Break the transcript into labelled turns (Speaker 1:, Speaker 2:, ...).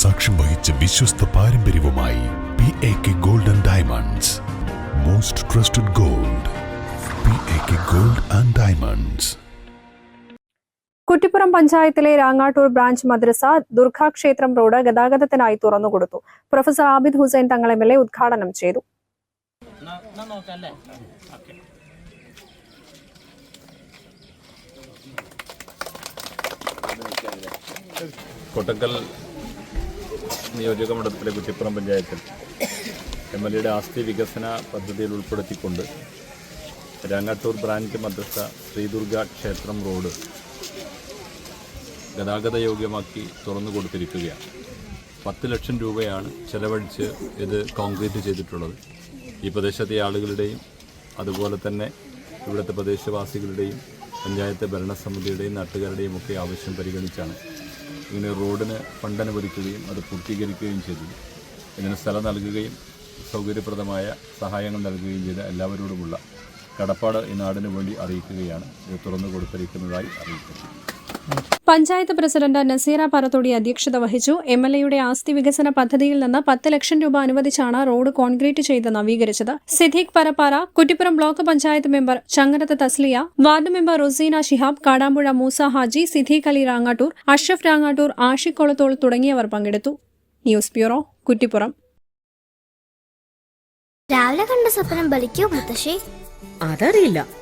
Speaker 1: സാക്ഷ്യം വഹിച്ച വിശ്വസ്ത പാരമ്പര്യവുമായി P A K gold and diamonds most trusted gold P A K gold and diamonds
Speaker 2: Kuttippuram പഞ്ചായത്തിലെ Rangattur branch മദ്രസ ദുർഗാ ക്ഷേത്രം റോഡ് ഗതാഗതത്തിനായി തുറന്നുകൊടുത്തു professor Abid Hussain Thangal M L A ഉദ്ഘാടനം ചെയ്തു.
Speaker 3: കൊട്ടക്കൽ നിയോജക മണ്ഡലത്തിലെ കുറ്റിപ്പുറം പഞ്ചായത്തിൽ എം എൽ എയുടെ ആസ്തി വികസന പദ്ധതിയിൽ ഉൾപ്പെടുത്തിക്കൊണ്ട് രാങ്ങാട്ടൂർ ബ്രാഞ്ച് മദ്രസ ശ്രീദുർഗ ക്ഷേത്രം റോഡ് ഗതാഗത യോഗ്യമാക്കി തുറന്നു കൊടുത്തിരിക്കുകയാണ്. പത്ത് ലക്ഷം രൂപയാണ് ചെലവഴിച്ച് ഇത് കോൺക്രീറ്റ് ചെയ്തിട്ടുള്ളത്. ഈ പ്രദേശത്തെ ആളുകളുടെയും അതുപോലെ തന്നെ ഇവിടുത്തെ പ്രദേശവാസികളുടെയും പഞ്ചായത്ത് ഭരണസമിതിയുടെയും നാട്ടുകാരുടെയും ഒക്കെ ആവശ്യം പരിഗണിച്ചാണ് ഇങ്ങനെ റോഡിന് ഫണ്ട് അനുവദിക്കുകയും അത് പൂർത്തീകരിക്കുകയും ചെയ്തു. ഇതിന് സ്ഥലം നൽകുകയും സൗകര്യപ്രദമായ സഹായങ്ങൾ നൽകുകയും ചെയ്ത എല്ലാവരോടുമുള്ള കടപ്പാട് ഈ നാടിനു വേണ്ടി അറിയിക്കുകയാണ്. ഇത് തുറന്നു കൊടുത്തിരിക്കുന്നതായി അറിയിക്കുന്നു.
Speaker 2: പഞ്ചായത്ത് പ്രസിഡന്റ് നസീറ പറത്തോടി അധ്യക്ഷത വഹിച്ചു. എം എൽ എയുടെ ആസ്തി വികസന പദ്ധതിയിൽ നിന്ന് പത്ത് ലക്ഷം രൂപ അനുവദിച്ചാണ് റോഡ് കോൺക്രീറ്റ് ചെയ്ത് നവീകരിച്ചത്. Siddique Parappara Kuttippuram block panchayat member Changarath Thasliya ward member Ruseena Shihab Kadampuzha Moosa Haji Siddique Ali Rangattur Ashraf Rangattur Ashiq Kolathol തുടങ്ങിയവർ പങ്കെടുത്തു. News bureau Kuttippuram.
Speaker 4: രാവിലെ കണ്ട സ്വപ്നം ബലിക്കോ മുത്തശ്ശി?
Speaker 5: അതറിയില്ല.